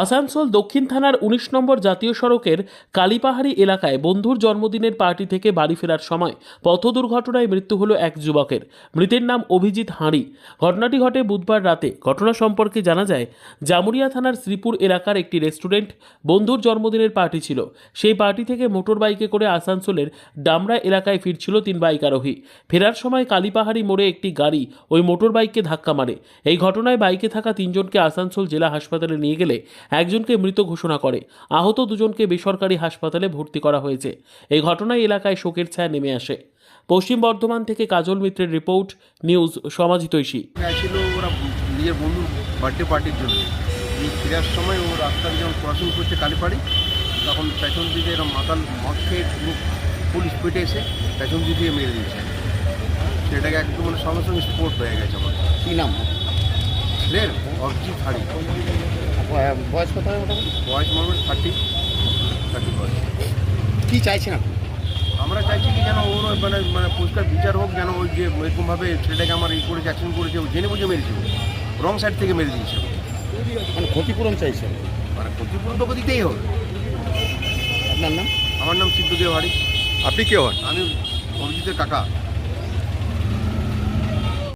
আসানসোল দক্ষিণ থানার উনিশ নম্বর জাতীয় সড়কের কালীপাহাড়ি এলাকায় বন্ধুর জন্মদিনের পার্টি থেকে বাড়ি ফেরার সময় পথ দুর্ঘটনায় মৃত্যু হলো এক যুবকের। মৃতের নাম অভিজিৎ হাঁড়ি। ঘটনাটি ঘটে বুধবার রাতে। ঘটনা সম্পর্কে জানা যায়, জামুরিয়া থানার শ্রীপুর এলাকার একটি রেস্টুরেন্ট বন্ধুর জন্মদিনের পার্টি ছিল। সেই পার্টি থেকে মোটর বাইকে করে আসানসোলের ডামরা এলাকায় ফিরছিল তিন বাইক আরোহী। ফেরার সময় কালীপাহাড়ি মোড়ে একটি গাড়ি ওই মোটর বাইককে ধাক্কা মারে। এই ঘটনায় বাইকে থাকা তিনজনকে আসানসোল জেলা হাসপাতালে নিয়ে গেলে একজনকে মৃত ঘোষণা করে। আহত দুজনকে বেসরকারি হাসপাতালে ভর্তি করা হয়েছে। এই ঘটনায় এলাকায় শোকের ছায়া নেমে আসে। পশ্চিম বর্ধমান থেকে কাজল মিত্রের রিপোর্ট নিউজ সমাজিতৈষী ছিল ওরা নিজের বন্ধুর বার্থডে পার্টির জন্য। এই ফেরার সময় ও রাস্তায় যখন পড়াশুনো করছে কালীপাড়ি তখন পেছন দিকে এরকম মাতাল মদ খেয়ে ফুল স্পিডে এসে পেছন দিক দিয়ে মেরে দিয়েছে। সেটাকে একদম মানে সঙ্গে সঙ্গে স্পোর্ট হয়ে গেছে আমার। কী নাম? ছেলের অরিজিৎ হাড়ি বয়স কত হবে মোটামুটি? বয়স মোটামুটি থার্টি থার্টি বয়স। কী চাইছেন আপনি? আমরা চাইছি কি যেন ওর মানে মানে পরিষ্কার বিচার হোক যেন ওই যে এরকমভাবে ছেলেটাকে আমার এই করেছে অ্যাক্সিডেন্ট করেছে ও জেনে বুঝে মেরেছিল রং সাইড থেকে মেরে দিয়েছে। মানে ক্ষতিপূরণ চাইছেন? মানে ক্ষতিপূরণ তো দিতেই হবে। আপনার নাম? আমার নাম সিদ্ধদেব হাড়ি আপনি কে হন? আমি অভিজিতের কাকা।